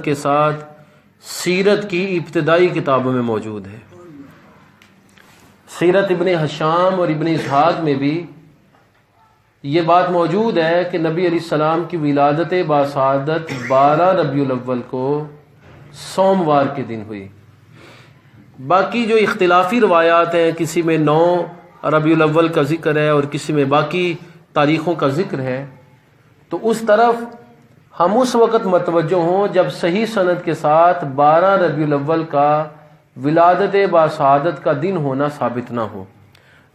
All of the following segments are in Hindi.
के साथ सीरत की इब्तदाई किताबों में मौजूद है। सीरत इबन हशाम और इबन इसहाक में भी ये बात मौजूद है कि नबी सलाम की विलादत बासादत बारह अव्वल को सोमवार के दिन हुई। बाकी जो इख्तिलाफ़ी रवायात हैं, किसी में नौ रबी अव्वल का ज़िक्र है और किसी में बाकी तारीख़ों का ज़िक्र है तो उस तरफ़ हम उस वक़्त मतवजो हों जब सही सनत के साथ बारह रबी अव्वल का विलादत बासादत का दिन होना साबित ना हो।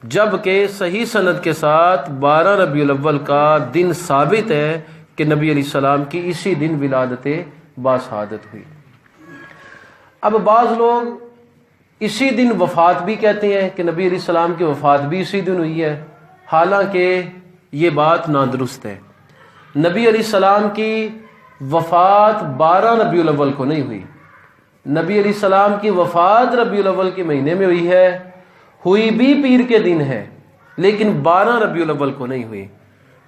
जबकि सही सनत के साथ बारह रबी अव्वल का दिन साबित है कि नबी सलाम की इसी दिन विलादत बासादत हुई। अब बाज़ लोग इसी दिन वफ़ात भी कहते हैं कि नबी सलाम की वफ़ात भी इसी दिन हुई है। हालाँकि ये बात नादरुस्त है। नबी सलाम की वफ़ात बारह रबी अव्वल को नहीं हुई। नबी सलाम की वफ़ात रबी अव्वल के महीने में हुई है, हुई भी पीर के दिन है, लेकिन बारह रबी अव्वल को नहीं हुई।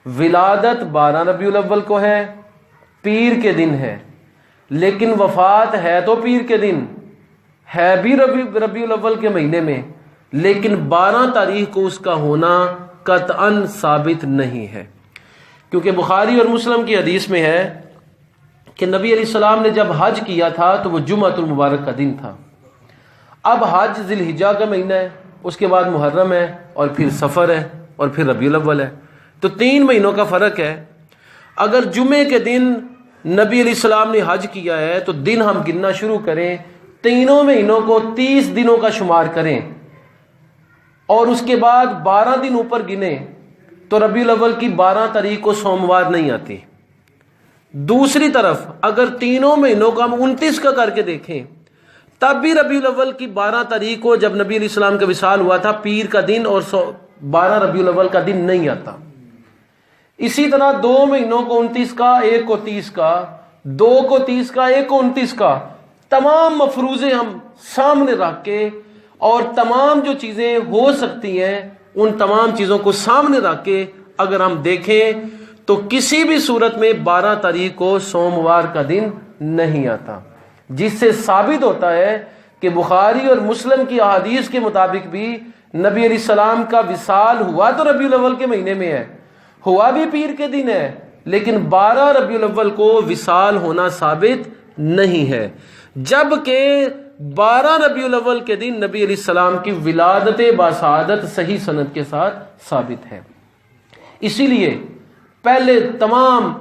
विलादत बारह रबी अव्वल को है, पीर के दिन है। लेकिन वफात है तो पीर के दिन, है भी रबी रबी अव्वल के महीने में, लेकिन बारह तारीख को उसका होना कतअन साबित नहीं है। क्योंकि बुखारी और मुस्लिम की हदीस में है कि नबी सलाम ने जब हज किया था तो वो जुमतुल मुबारक का दिन था। अब हज जिलहिजा का महीना है, उसके बाद मुहर्रम है, और फिर सफ़र है, और फिर रबी अव्वल है। तो तीन महीनों का फ़र्क है। अगर जुमे के दिन नबी सलाम ने हज किया है तो दिन हम गिनना शुरू करें, तीनों महीनों को तीस दिनों का शुमार करें, और उसके बाद बारह दिन ऊपर गिने तो रबी अव्वल की बारह तारीख को सोमवार नहीं आती। दूसरी तरफ़, अगर तीनों महीनों को हम उनतीस का करके देखें, तब भी रबी अव्वल की बारह तारीख को जब नबी इस्लाम का विशाल हुआ था, पीर का दिन और बारह रबी अव्वल का दिन नहीं आता। इसी तरह दो महीनों को उनतीस का, एक को तीस का, दो को तीस का, एक को उनतीस का, तमाम मफरूजे हम सामने रख के और तमाम जो चीज़ें हो सकती हैं उन तमाम चीज़ों को सामने रख के अगर हम देखें तो किसी भी सूरत में बारह तारीख को सोमवार का दिन नहीं आता। जिससे साबित होता है कि बुखारी और मुस्लिम की अहादीस के मुताबिक भी नबी अली सलाम का विशाल हुआ तो रबी अव्वल के महीने में है, हुआ भी पीर के दिन है, लेकिन बारह रबी अव्वल को विशाल होना साबित नहीं है। जबकि बारह रबी अव्वल के दिन नबी सलाम की विलादत बासादत सही सनत के साथ साबित है। इसीलिए पहले तमाम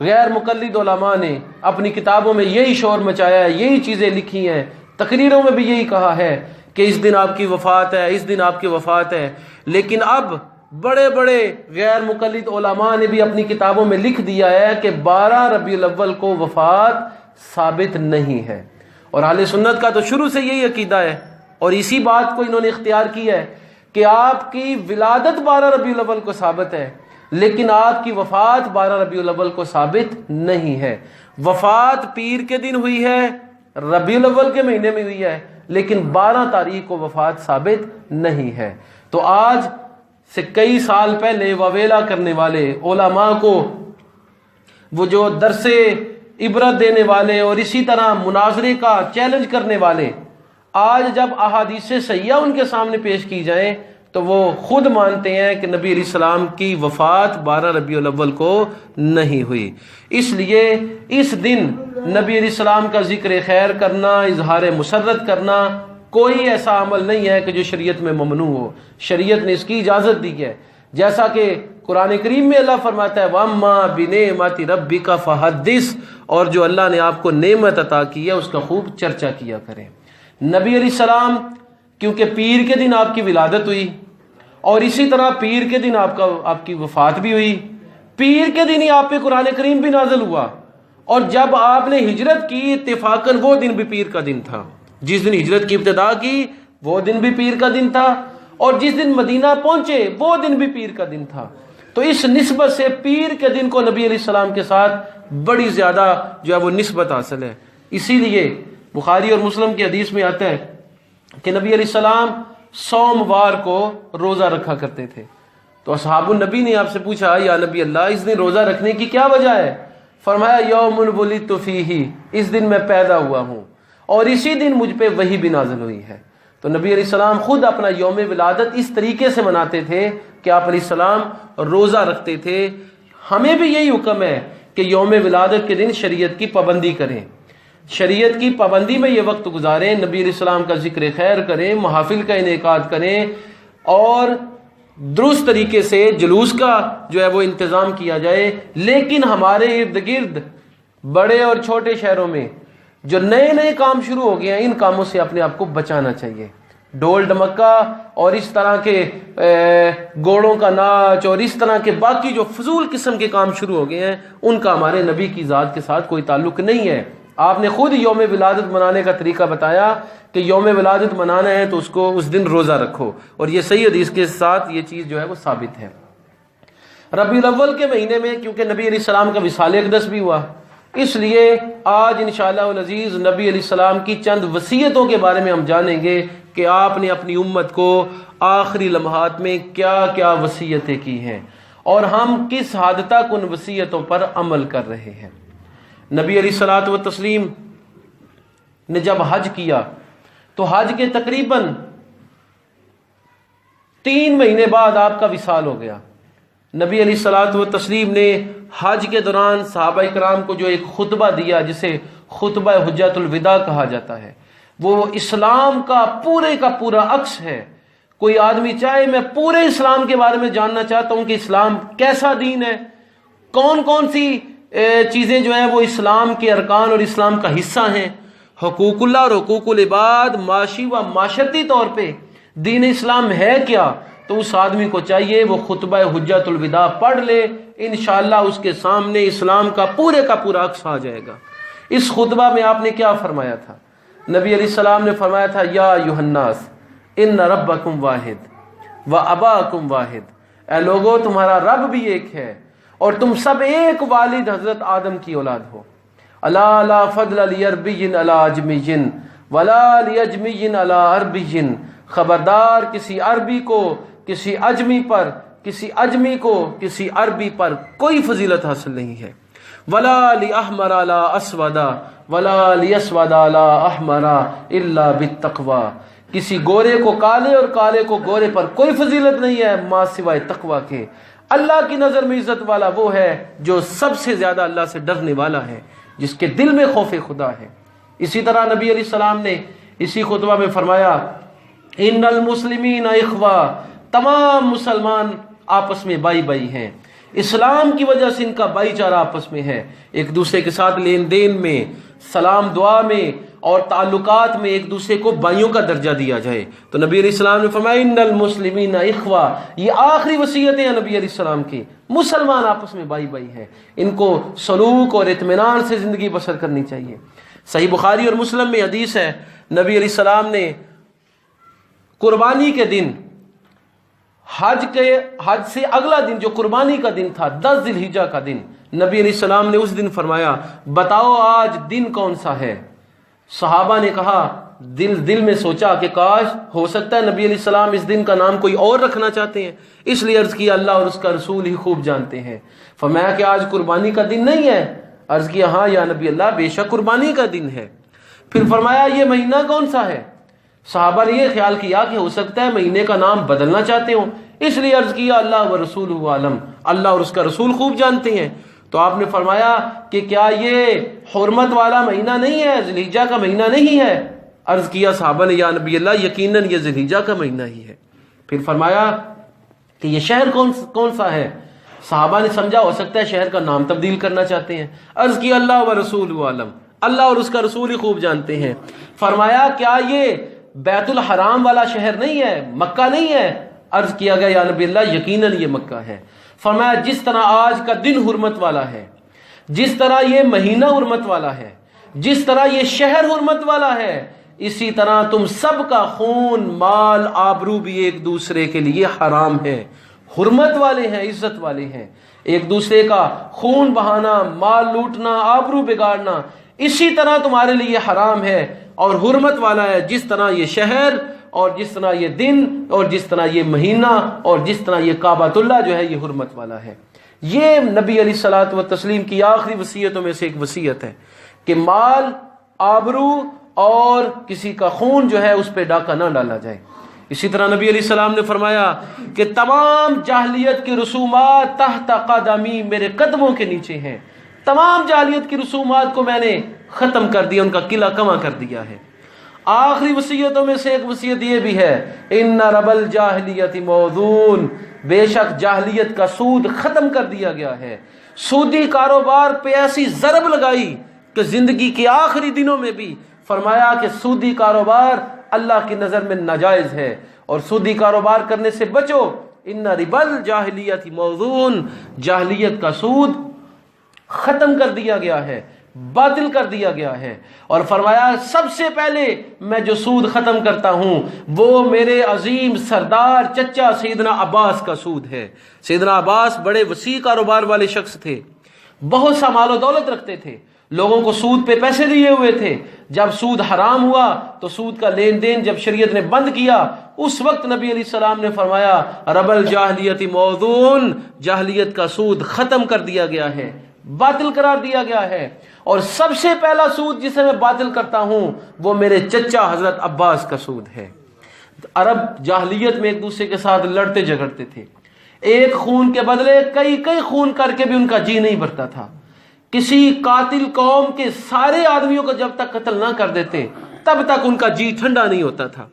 गैर मुकलदमा ने अपनी किताबों में यही शोर मचाया है, यही चीज़ें लिखी हैं, तकरीरों में भी यही कहा है कि इस दिन आपकी वफ़ात है, इस दिन आपकी वफ़ात है। लेकिन अब बड़े बड़े गैर मुकलद ने भी अपनी किताबों में लिख दिया है कि बारह रबी अव्वल को वफ़ात साबित नहीं है। और हाल सुन्नत का तो शुरू से यही अकीदा है। और इसी बात को इन्होंने इख्तियार किया है कि आपकी विलादत बारह रबी अव्वल को साबित है, लेकिन आपकी वफात बारह रबी अव्वल को साबित नहीं है। वफात पीर के दिन हुई है रबी अव्वल के महीने में हुई है, लेकिन बारह तारीख को वफात साबित नहीं है। तो आज से कई साल पहले ववेला करने वाले ओलामा को, वो जो दरसे इबरत देने वाले और इसी तरह मुनाजरे का चैलेंज करने वाले, आज जब अहादीस सैया उनके सामने पेश की जाए तो वो खुद मानते हैं कि नबी सलाम की वफ़ात बारह रबी अव्वल को नहीं हुई। इसलिए इस दिन नबी सलाम का ज़िक्र खैर करना, इजहार मुसरत करना कोई ऐसा अमल नहीं है कि जो शरीयत में ममनू हो। शरीयत ने इसकी इजाज़त दी है। जैसा कि कुरान करीम में अल्लाह फरमाता है, वम्मा बिने माती रबी का फ़हदिस और जो अल्लाह ने आपको नेमत अता की है, उसका खूब चर्चा किया करें। नबी सलाम, क्योंकि पीर के दिन आपकी विलादत हुई, और इसी तरह पीर के दिन आपका, आपकी वफात भी हुई। पीर के दिन ही आप पे कुरान करीम भी नाजल हुआ, और जब आपने हिजरत की इतफाकन वो दिन भी पीर का दिन था। जिस दिन हिजरत की इब्तदा की, वो दिन भी पीर का दिन था। और जिस दिन मदीना पहुँचे, वो दिन भी पीर का दिन था। तो इस नस्बत से पीर के दिन को नबी सलाम के साथ बड़ी ज़्यादा जो है वो नस्बत हासिल है। इसीलिए बुखारी और मुस्लिम की हदीस में आता है कि नबी सलाम सोमवार को रोज़ा रखा करते थे। तो असहाबुल नबी ने आपसे पूछा, या नबी अल्लाह, इस दिन रोज़ा रखने की क्या वजह है? फरमाया, यौमुन वली तुफी ही इस दिन मैं पैदा हुआ हूँ और इसी दिन मुझ पर वही भी नाजिल हुई है। तो नबी सलाम खुद अपना योम विलादत इस तरीके से मनाते थे कि आप सलाम रोज़ा रखते थे। हमें भी यही हुक्म है कि योम विलादत के दिन शरीयत की पाबंदी करें। शरीयत की पाबंदी में ये वक्त गुजारें, नबी सलाम का ज़िक्र खैर करें, महाफिल का इनका करें और दुरुस्त तरीके से जुलूस का जो है वो इंतज़ाम किया जाए। लेकिन हमारे इर्द गिर्द बड़े और छोटे शहरों में जो नए नए काम शुरू हो गए हैं, इन कामों से अपने आप को बचाना चाहिए। डोल डमक्का और इस तरह के घोड़ों का नाच और इस तरह के बाकी जो फजूल किस्म के काम शुरू हो गए हैं, उनका हमारे नबी की ज़ात के साथ कोई ताल्लुक नहीं है। आपने खुद योम विलादत मनाने का तरीका बताया कि योम विलादत मनाना है तो उसको उस दिन रोज़ा रखो। और ये सही हदीस के साथ ये चीज़ जो है वो साबित है। रबी अव्वल के महीने में, क्योंकि नबी सलाम का विसाल अकदस भी हुआ। इसलिए आज इन अज़ीज़ नबी सलाम की चंद वसीयतों के बारे में हम जानेंगे कि आपने अपनी उम्मत को आखिरी लम्हात में क्या क्या वसीयतें की हैं और हम किस हद तक उन वसीयतों पर अमल कर रहे हैं। नबी सलात व तस्लीम ने जब हज किया तो हज के तकरीबन तीन महीने बाद आपका विशाल हो गया। नबी अली सलात व तस्लीम ने हज के दौरान साहबा कराम को जो एक खुतबा दिया, जिसे खुतबा हजतुलविदा कहा जाता है, वो इस्लाम का पूरे का पूरा अक्स है। कोई आदमी चाहे, मैं पूरे इस्लाम के बारे में जानना चाहता हूँ कि इस्लाम कैसा दीन है। कौन कौन सी चीज़ें जो हैं वो इस्लाम के अरकान और इस्लाम का हिस्सा हैं। हकूकुल्ला और हकूकुल इबाद, माशी व माशरती तौर पर दीन इस्लाम है क्या? तो उस आदमी को चाहिए, वो खुतबा हजतुलविदा पढ़ ले। इन उसके सामने इस्लाम का पूरे का पूरा अक्स आ जाएगा। इस खुतबा में आपने क्या फरमाया था? नबी सलाम ने फरमाया था, या युहन्नास इन रबकुम वाहिद व अबाकुम वाहिद। ए लोगो, तुम्हारा रब भी एक है और तुम सब एक वालिद हज़रत आदम की औलाद हो। अला फजल अला अजमीजिन वला अजमीजिन अला खबरदार किसी अरबी को किसी अजमी पर, किसी अजमी को, किसी अरबी पर कोई फजीलत हासिल नहीं है। वला अहमर अला असवदा असवदा अहमरा इल्ला बितकवा किसी गोरे को काले और काले को गोरे पर कोई फजीलत नहीं है, माँ सिवाय तकवा के। अल्लाह की नज़र में इज़्ज़त वाला वो है जो सबसे ज़्यादा अल्लाह से डरने वाला है, जिसके दिल में खौफ खुदा है। इसी तरह नबी सलाम ने इसी खुतबा में फरमाया इन मुस्लिमीन इखवा तमाम मुसलमान आपस में बाई बाई हैं। इस्लाम की वजह से इनका भाईचारा आपस में है। एक दूसरे के साथ लेन देन में, सलाम दुआ में और ताल्लुकात में एक दूसरे को भाइयों का दर्जा दिया जाए। तो नबी इस्लाम ने फरमाया इखवा। ये आखिरी वसीयत है नबी इस्लाम की। मुसलमान आपस में भाई भाई हैं। इनको सलूक और इतमान से ज़िंदगी बसर करनी चाहिए। सही बुखारी और मुस्लिम में हदीस है, नबी सलाम ने कुर्बानी के दिन हज के, हज से अगला दिन जो कुर्बानी का दिन था, दस दिल हिजा का दिन, नबी सलाम ने उस दिन फरमाया, बताओ आज दिन कौन सा है? सहाबा ने कहा, दिल दिल में सोचा कि काश हो सकता है नबी सलाम इस दिन का नाम कोई और रखना चाहते हैं। इसलिए अर्ज़ किया, अल्लाह और उसका रसूल ही खूब जानते हैं। फरमाया कि आज कुर्बानी का दिन नहीं है। अर्ज़ किया हाँ या नबी अल्लाह, बेशक कुर्बानी का दिन है। फिर फरमाया, ये महीना कौन सा है? साहबा ने यह ख्याल किया कि हो सकता है महीने का नाम बदलना चाहते हो। इसलिए अर्ज़ किया, अल्लाह व रसूल आलम। अल्लाह और उसका रसूल खूब जानते हैं। तो आपने फरमाया कि क्या ये हरमत वाला महीना नहीं है जलीजा का महीना नहीं है? अर्ज़ किया साहबा ने, या नबी अल्लाह यकीनन ये जलीजा का महीना ही है। फिर फरमाया कि ये शहर कौन कौन सा है? साहबा ने समझा, हो सकता है शहर का नाम तब्दील करना चाहते हैं। अर्ज़ किया, अल्लाह व रसूल आलम। अल्लाह और उसका रसूल ही खूब जानते हैं। फरमाया, क्या ये बैतुल हराम वाला शहर नहीं है, मक्का नहीं है। अर्ज़ किया गया, या नबी यकीनन ये मक्का है। फरमाया, जिस तरह आज का दिन हुरमत वाला है, जिस तरह ये महीना हुरमत वाला है, जिस तरह ये शहर हुरमत वाला है, इसी तरह तुम सब का खून, माल, आबरू भी एक दूसरे के लिए हराम है। हुरमत वाले हैं, इज़्ज़त वाले हैं। एक दूसरे का खून बहाना, माल लूटना, आबरू बिगाड़ना, इसी तरह तुम्हारे लिए हराम है। और हुरमत वाला है जिस तरह ये शहर और जिस तरह ये दिन और जिस तरह ये महीना और जिस तरह ये काबातुल्ला जो है, ये हुरमत वाला है। ये नबी अली सलात व तस्लीम की आखिरी वसीयतों में से एक वसीयत है कि माल, आबरू और किसी का खून जो है उस पर डाका ना डाला जाए। इसी तरह नबी अली सलाम ने फरमाया कि तमाम जाहलीत की रसूमात तहत कदमी मेरे कदमों के नीचे हैं। तमाम जालियत की रसूमात को मैंने ख़त्म कर दिया, उनका किला कमा कर दिया है। आखिरी वसीयतों में से एक वसीयत ये भी है इन रबल जाहलियत मौजून बेशक जाहलियत का सूद ख़त्म कर दिया गया है। सूदी कारोबार पे ऐसी जरब लगाई कि ज़िंदगी के आखिरी दिनों में भी फरमाया कि सूदी कारोबार अल्लाह की नज़र में नाजायज़ है। और सूदी कारोबार करने से बचो इन रिबल जाहलियत मौजून जाहलीत का सूद ख़त्म कर दिया गया है, बातिल कर दिया गया है। और फरमाया, सबसे पहले मैं जो सूद ख़त्म करता हूँ, वो मेरे अजीम सरदार चचा सैदना अब्बास का सूद है। सैदना अब्बास बड़े वसी कारोबार वाले शख्स थे। बहुत सा मालो दौलत रखते थे। लोगों को सूद पे पैसे दिए हुए थे। जब सूद हराम हुआ तो सूद का लेन देन जब शरीयत ने बंद किया, उस वक्त नबी सलाम ने फरमाया, रबल जाहलियत मौजून, जाहलियत का सूद ख़त्म कर दिया गया है। बातिल करार दिया गया है। और सबसे पहला सूद जिसे मैं बातिल करता हूँ, वो मेरे चचा हज़रत अब्बास का सूद है। अरब जाहलियत में एक दूसरे के साथ लड़ते झगड़ते थे। एक खून के बदले कई कई खून करके भी उनका जी नहीं भरता था। किसी कातिल कौम के सारे आदमियों को जब तक कत्ल ना कर देते, तब तक उनका जी ठंडा नहीं होता था।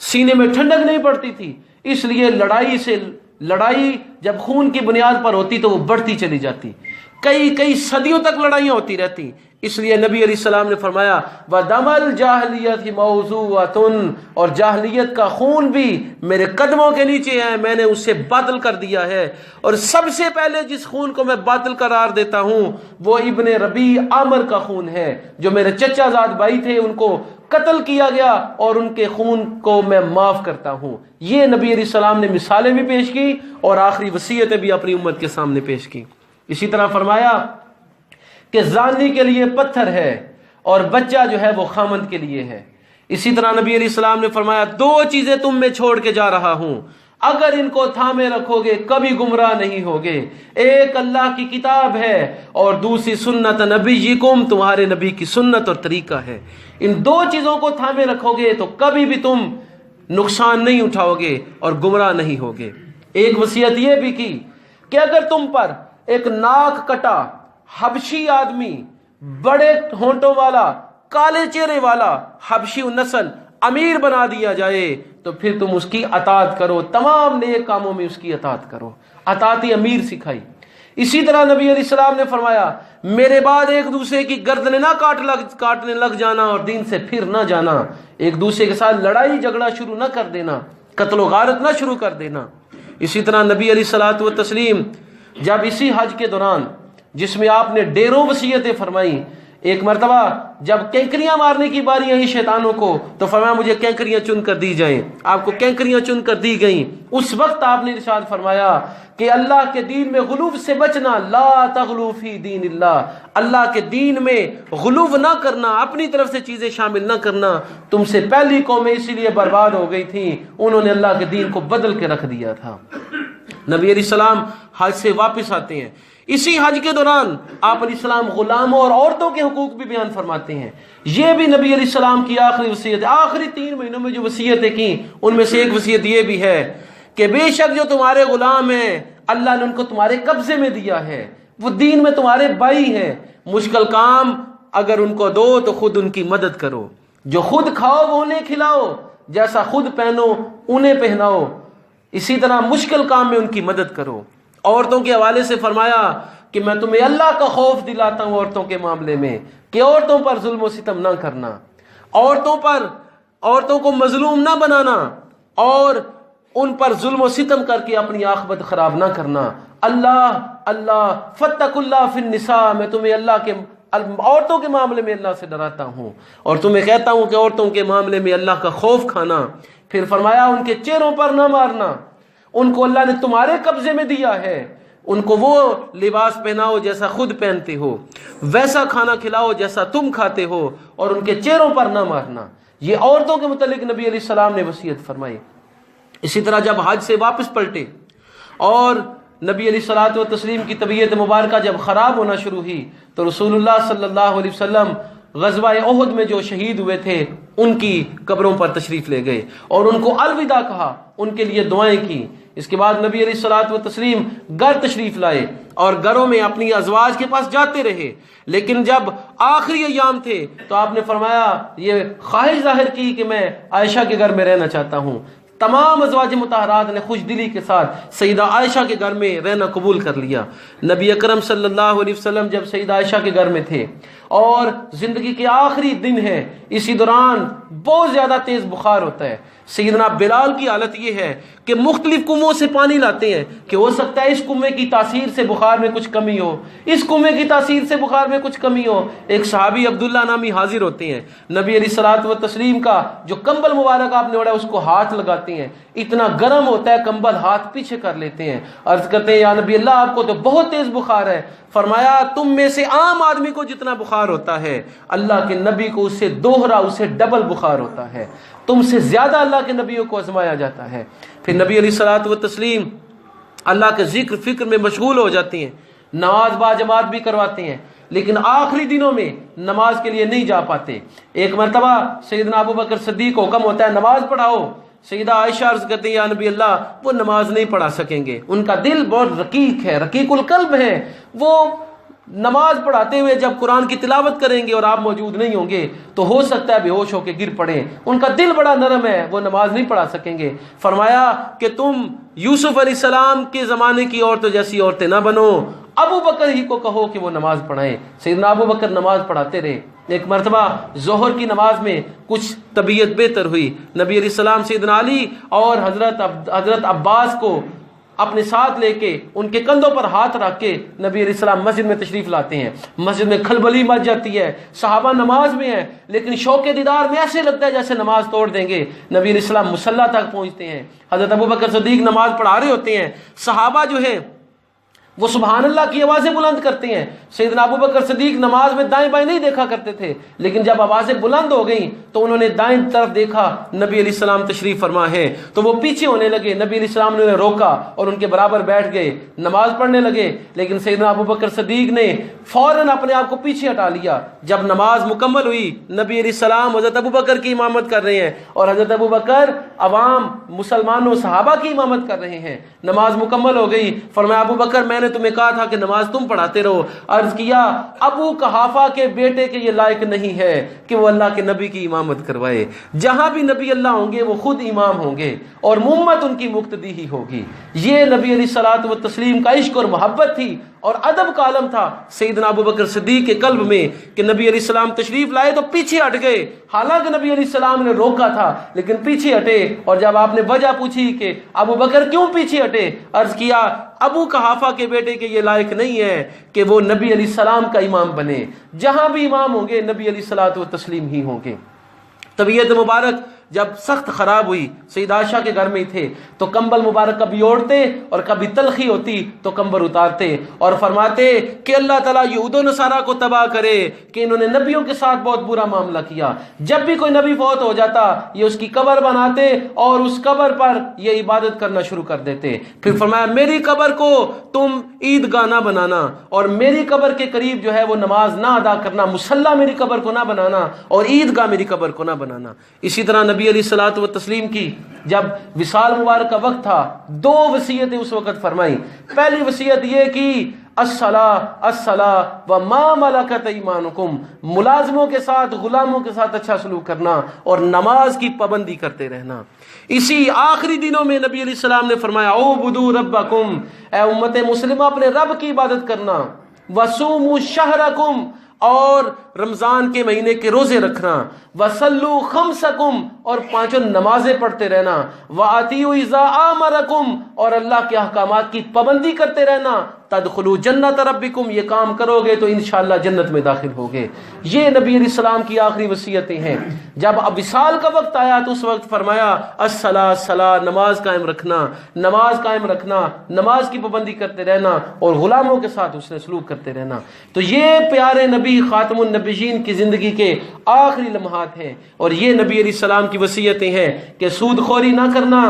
सीने में ठंडक नहीं पड़ती थी, इसलिए लड़ाई से लड़ाई जब खून की बुनियाद पर होती तो वो बढ़ती चली जाती। कई कई सदियों तक लड़ाइयाँ होती रहती। इसलिए नबी अली सलाम ने फरमाया, व दमल जाहलियत मौजूतन और जाहलीत का खून भी मेरे कदमों के नीचे है, मैंने उसे बातिल कर दिया है। और सबसे पहले जिस खून को मैं बादल करार देता हूँ, वो इबन रबी आमर का खून है। जो मेरे चचाजाद भाई थे, उनको कत्ल किया गया और उनके खून को मैं माफ़ करता हूँ। ये नबी सलाम ने मिसालें भी पेश की और आखिरी वसीयतें भी अपनी उम्मत के सामने पेश की। इसी तरह फरमाया कि जानी के लिए पत्थर है और बच्चा जो है वो खामंद के लिए है। इसी तरह नबी अली सलाम ने फरमाया, दो चीज़ें तुम में छोड़ के जा रहा हूँ। अगर इनको थामे रखोगे, कभी गुमराह नहीं होगे। एक अल्लाह की किताब है और दूसरी सुन्नत नबी कुम तुम्हारे नबी की सुन्नत और तरीका है। इन दो चीज़ों को थामे रखोगे तो कभी भी तुम नुकसान नहीं उठाओगे और गुमराह नहीं होगे। एक वसीयत यह भी की कि अगर तुम पर एक नाक कटा, हबशी आदमी, बड़े होंठों वाला, काले चेहरे वाला, हबशी नस्ल, अमीर बना दिया जाए तो फिर तुम उसकी अतात करो, तमाम नए कामों में उसकी अतात करो। अताती अमीर सिखाई। इसी तरह नबी सलाम ने फरमाया, मेरे बाद एक दूसरे की गर्दन ना काट लग, काटने लग जाना और दिन से फिर ना जाना। एक दूसरे के साथ लड़ाई झगड़ा शुरू ना कर देना, कत्लो गारत ना शुरू कर देना। इसी तरह नबी अली सलात व तस्लीम जब इसी हज के दौरान, जिसमें आपने डेरों वसीयतें फरमाई, एक मरतबा, जब कैंकरियाँ मारने की बारी आई शैतानों को तो फरमाया, मुझे कैंकरियाँ चुन कर दी जाएँ। आपको कैंकरियाँ चुन कर दी गई। उस वक्त आपने इरशाद फरमाया कि अल्लाह के दीन में गुलूफ से बचना, ला तगलूफी दीन अल्लाह अल्लाह के दीन में गुलूफ ना करना, अपनी तरफ़ से चीज़ें शामिल ना करना, तुमसे पहली कौमें इसीलिए बर्बाद हो गई थी। उन्होंने अल्लाह के दीन को बदल के रख दिया था। नबी सलाम हज से वापस आते हैं। इसी हज के दौरान आप सलाम गुलामों और औरतों के हकूक भी बयान फरमाते हैं। ये भी नबी सलाम की आखिरी वसीयत आखिरी तीन महीनों में जो वसीयतें की, उनमें से एक वसीयत ये भी है कि बेशक जो तुम्हारे गुलाम हैं, अल्लाह ने उनको तुम्हारे कब्जे में दिया है। वो दीन में तुम्हारे भाई हैं। मुश्किल काम अगर उनको दो तो खुद उनकी मदद करो। जो खुद खाओ, वो उन्हें खिलाओ। जैसा खुद पहनो, उन्हें पहनाओ। इसी तरह मुश्किल काम में उनकी मदद करो। औरतों के हवाले से फरमाया कि मैं तुम्हें अल्लाह का खौफ दिलाता हूँ औरतों के मामले में कि औरतों पर जुल्म सितम ना करना, औरतों पर, औरतों को मजलूम ना बनाना और उन पर जुल्म सितम करके अपनी आखबत खराब ना करना। अल्लाह अल्लाह फतकुल्ला फिन निसा, मैं तुम्हें अल्लाह के, औरतों के मामले में अल्लाह से डराता हूँ और तुम्हें कहता हूँ कि औरतों के मामले में अल्लाह का खौफ खाना फिर फरमाया, उनके चेहरों पर ना मारना। उनको अल्लाह ने तुम्हारे कब्जे में दिया है। उनको वो लिबास पहनाओ जैसा खुद पहनते हो, वैसा खाना खिलाओ जैसा तुम खाते हो, और उनके चेहरों पर ना मारना। ये औरतों के मुतलिक नबी सलाम ने वसीयत फरमाई। इसी तरह जब हज से वापस पलटे, और नबी सलात तस्लीम की तबीयत मुबारक जब ख़राब होना शुरू हुई तो रसूलुल्लाह सल्लल्लाहु अलैहि वसल्लम गजबा अहद में जो शहीद हुए थे, उनकी कब्रों पर तशरीफ़ ले गए और उनको अलविदा कहा, उनके लिए दुआएँ की। इसके बाद नबी अली सलात व तस्लीम घर तशरीफ़ लाए और घरों में अपनी अजवाज के पास जाते रहे। लेकिन जब आखिरी अयाम थे तो आपने फरमाया, ये ख्वाहिश ज़ाहिर की कि मैं आयशा के घर में रहना चाहता हूँ। तमाम अजवाज मतहरात ने खुश दिली के साथ सईदा आयशा के घर में रहना कबूल कर लिया। नबी अक्रम वसल्लम जब सईद आयशा के घर में थे और ज़िंदगी के आखिरी दिन है, इसी दौरान बहुत ज़्यादा तेज़ बुखार होता है। सईदना बिलाल की हालत यह है कि मुख्तलिफ़ कुओं से पानी लाते हैं कि हो सकता है इस कुएँ की तासीर से बुखार में कुछ कमी हो, इस कुएँ की तासीर से बुखार में कुछ कमी हो। एक सहाबी अब्दुल्ला नामी हाजिर होते हैं, नबी अली सलात व तस्लीम का जो कंबल मुबारक आपने ओढ़ा उसको हाथ लगाते हैं। इतना गर्म होता है, कंबल हाथ पीछे कर लेते हैं। अर्ज़ करते हैं, या नबी अल्लाह, आपको तो बहुत तेज़ बुखार है। फरमाया, तुम में से आम आदमी को जितना बुखार होता है, अल्लाह के नबी को उससे दोहरा उसे डबल बुखार होता है। तुमसे ज़्यादा अल्लाह के नबियों को आजमाया जाता है। फिर नबी सलात व तस्लीम अल्लाह के ज़िक्र, फ़िक्र में मशगूल हो जाती हैं, नमाज़ बाजमात भी करवाते हैं, लेकिन आखिरी दिनों में नमाज़ के लिए नहीं जा पाते। एक मरतबा सैदना अबू बकर सद्दीक हुक्म होता है, नमाज़ पढ़ाओ। सईदा आयशा अर्ज़ करते हैं नबी अल्लाह, वो नमाज़ नहीं पढ़ा सकेंगे। उनका दिल बहुत रकीक है, रकीकुल कल्ब है। वो नमाज़ पढ़ाते हुए जब कुरान की तिलावत करेंगे और आप मौजूद नहीं होंगे तो हो सकता है बेहोश होकर गिर पड़े। उनका दिल बड़ा नरम है, वो नमाज़ नहीं पढ़ा सकेंगे। फरमाया कि तुम यूसुफ सलाम के ज़माने की औरतों जैसी औरतें ना बनो। अबू बकर ही को कहो कि वो नमाज़ पढ़ाए। सैदना अबू बकर नमाज़ पढ़ाते रहे। एक मरतबा जहर की नमाज़ में कुछ तबीयत बेहतर हुई। नबी सलाम सैदना अली और हज़रत हज़रत अब्बास को अपने साथ लेके, उनके कंधों पर हाथ रख के नबी इस्लाम मस्जिद में तशरीफ़ लाते हैं। मस्जिद में खलबली मच जाती है, साहबा नमाज़ में है, लेकिन शौक दीदार में ऐसे लगता है जैसे नमाज़ तोड़ देंगे। नबी इस्लाम मुसल्ला तक पहुँचते हैं। हज़रत अबू बकर सदीक नमाज़ पढ़ा रहे होते हैं। साहबा जो है वो सुबहान अल्लाह की आवाज़ें बुलंद करते हैं। सैदना अबू बकर सदीक नमाज़ में दाएँ बाएँ नहीं देखा करते थे, लेकिन जब आवाज़ें बुलंद हो गई तो उन्होंने दाएँ तरफ़ देखा, नबी सलाम तशरीफ़ फरमा है। तो वो पीछे होने लगे, नबी सलाम ने उन्हें रोका और उनके बराबर बैठ गए, नमाज़ पढ़ने लगे। लेकिन सैदना अबू बकर सदीक ने फ़ौरन अपने आप को पीछे हटा लिया। जब नमाज़ मुकम्मल हुई, नबी सलाम हज़रत अबू बकर की इमामत कर रहे हैं और हज़रत अबू बकर अवाम मुसलमानों, सहाबा की इमामत कर रहे हैं। नमाज़ मुकम्मल हो गई, फरमाया, अबू बकर, मैंने मैंने तुम्हें कहा था कि नमाज़ तुम पढ़ाते रहो। अर्ज़ किया, अबू कहाफा के बेटे के ये लायक नहीं है कि वो अल्लाह के नबी की इमामत करवाए। जहाँ भी नबी अल्लाह होंगे, वो खुद इमाम होंगे और मुम्मत उनकी मुख्तदी ही होगी। ये नबी अली सलात व तस्लीम का इश्क और मोहब्बत थी और अदब का आलम था सईद अबू बकर सिद्दीक के कल्ब में कि नबी अली सलाम तशरीफ़ लाए तो पीछे हट गए। हालाँकि नबी अली सलाम ने रोका था, लेकिन पीछे हटे। और जब आपने वजह पूछी कि अबू बकर क्यों पीछे हटे, अर्ज़ किया, अबू कहाफा के बेटे के ये लायक नहीं है कि वो नबी अली सलाम का इमाम बने। जहाँ भी इमाम होंगे, नबी अली सलात व तस्लीम ही होंगे। तबीयत मुबारक जब सख्त ख़राब हुई, सईद आशा के घर में ही थे तो कंबल मुबारक कभी ओढ़ते और कभी तलखी होती तो कंबल उतारते और फरमाते कि अल्लाह ताला यहूदो नसारा को तबाह करे कि इन्होंने नबियों के साथ बहुत बुरा मामला किया। जब भी कोई नबी फौत हो जाता, ये उसकी कबर बनाते और उस कबर पर यह इबादत करना शुरू कर देते। फिर फरमाया, मेरी कबर को तुम ईद गाना बनाना और मेरी कबर के करीब जो है वो नमाज़ ना अदा करना, मुसल्ला मेरी कबर को ना बनाना और ईदगाह मेरी कबर को ना बनाना। इसी तरह नबी सलात व तस्लीम की, जब विशाल मुबारक का वक्त था, दो वसीयतें उस वक्त फरमाई। पहली वसीयत ये की असला असला व मामलाकत ईमानुकुम मुलाजमों के साथ, गुलामों के साथ अच्छा सलूक करना और नमाज़ की पाबंदी करते रहना। इसी आखिरी दिनों में नबी सलाम ने फरमाया ओ बुदू रब्बकुम, ए उम्मत मुस्लिम, अपने रब की इबादत करना। वसूमु शहरकुम, और रमज़ान के महीने के रोज़े रखना। वसल्लु खम सकूम और पाँचों नमाजें पढ़ते रहना। व अतीज़ा आमरकुम, और अल्लाह के अहकाम की पाबंदी करते रहना। तदखलू जन्नत रबिकुम ये काम करोगे तो इन जन्नत में दाखिल होगे। ये नबी सलाम की आखिरी वसीयतें हैं। जब अब विशाल का वक्त आया तो उस वक्त फरमाया असला सला, नमाज़ कायम रखना, नमाज़ कायम रखना, नमाज़ की पाबंदी करते रहना, और गुलामों के साथ उसने सलूक करते रहना। तो ये प्यारे नबी ख़ातमनबीन की ज़िंदगी के आखिरी लम्हात हैं। और ये नबी सलाम की वसीयतें हैं कि सूद खोरी ना करना,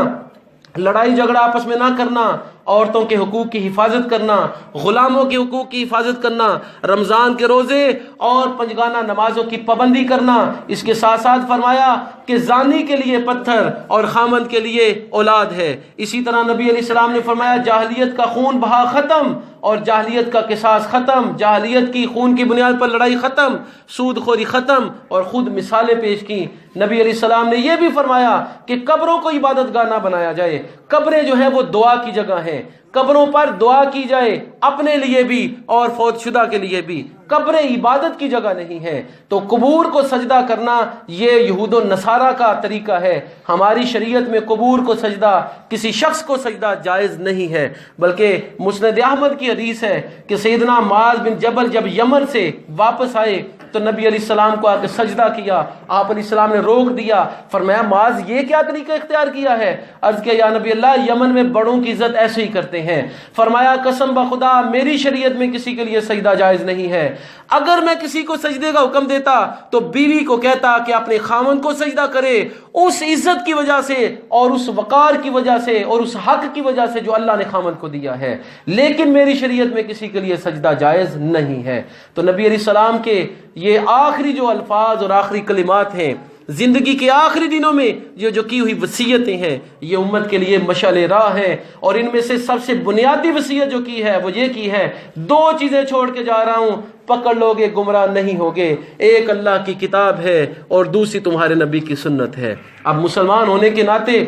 लड़ाई झगड़ा आपस में ना करना औरतों के हकूक़ की हिफाजत करना, ग़ुलामों के हकूक़ की हिफाजत करना, रमज़ान के रोज़े और पंजगाना नमाजों की पाबंदी करना। इसके साथ साथ फरमाया कि जानी के लिए पत्थर और खामन के लिए औलाद है। इसी तरह नबी अलैहिस्सलाम ने फरमाया जाहलीत का खून बहा ख़त्म और जाहलीत का किसास ख़त्म। जाहलीत की खून की बुनियाद पर लड़ाई ख़त्म सूद खोरी ख़त्म और ख़ुद मिसालें पेश की। नबी अलैहिस्सलाम ने यह भी फरमाया कि कब्रों को इबादत गाह ना बनाया जाए। कब्रें जो है वो दुआ की जगह हैं। male कब्रों पर दुआ की जाए अपने लिए भी और फौतशुदा के लिए भी। कब्रें इबादत की जगह नहीं है। तो कबूर को सजदा करना ये यहूद नसारा का तरीका है। हमारी शरीयत में कबूर को सजदा, किसी शख्स को सजदा जायज़ नहीं है। बल्कि मुस्ंद अहमद की हदीस है कि सैदना माज बिन जबल जब यमन से वापस आए तो नबी सलाम को आकर सजदा किया। आप सलाम ने रोक दिया। फरमाया, माज ये क्या तरीका इख्तियार किया है? अर्ज़ किया, या नबी अल्लाह, यमन में बड़ों की इज़्ज़त ऐसे ही करते हैं। फरमाया, कसम बखुदा मेरी शरीयत में किसी के लिए सजदा जायज़ नहीं है। अगर मैं किसी को सजदे का हुक्म देता तो बीवी को कहता कि अपने खामन को सजदा करे, उस इज़्ज़त की वजह से और उस वकार की वजह से और उस हक की वजह से जो अल्लाह ने खामन को दिया है। लेकिन मेरी शरीयत में किसी के लिए सजदा जायज़ नहीं है। तो नबी सलाम के ये आखिरी जो अल्फाज और आखिरी कलिमात हैं ज़िंदगी के आखिरी दिनों में ये जो की हुई वसीयतें हैं, ये उम्मत के लिए मशल राह है, और इनमें से सबसे बुनियादी वसीयत जो की है, वो ये की है, दो चीज़ें छोड़ के जा रहा हूँ, पकड़ लोगे, गुमराह नहीं होगे। एक अल्लाह की किताब है, और दूसरी तुम्हारे नबी की सुन्नत है। अब मुसलमान होने के नाते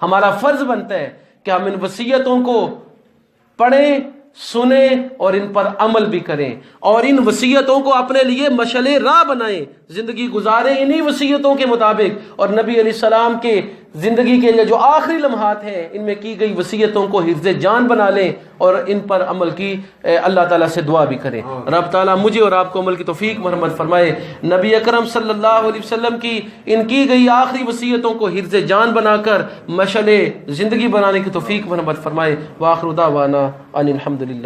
हमारा फ़र्ज़ बनता है कि हम इन वसीयतों को पढ़ें सुने और इन पर अमल भी करें और इन वसीयतों को अपने लिए मशले राह बनाएँ। ज़िंदगी गुजारें इन्हीं वसीयतों के मुताबिक। और नबी सलाम के ज़िंदगी के जो आखिरी लम्हात हैं इनमें की गई वसीयतों को हिफ्ज जान बना लें और इन पर अमल की अल्लाह ताला से दुआ भी करें। रब ताला मुझे और आपको अमल की तोफ़ीक मोहम्मद फरमाए। नबी अकरम सल्लल्लाहु अलैहि वसल्लम की इन की गई आखिरी वसीयतों को हिफ्ज जान बनाकर मशल ज़िंदगी बनाने की तोफ़ीक मोहम्मद फरमाए। वाखरुदा वाना अनिलहमदिल्ला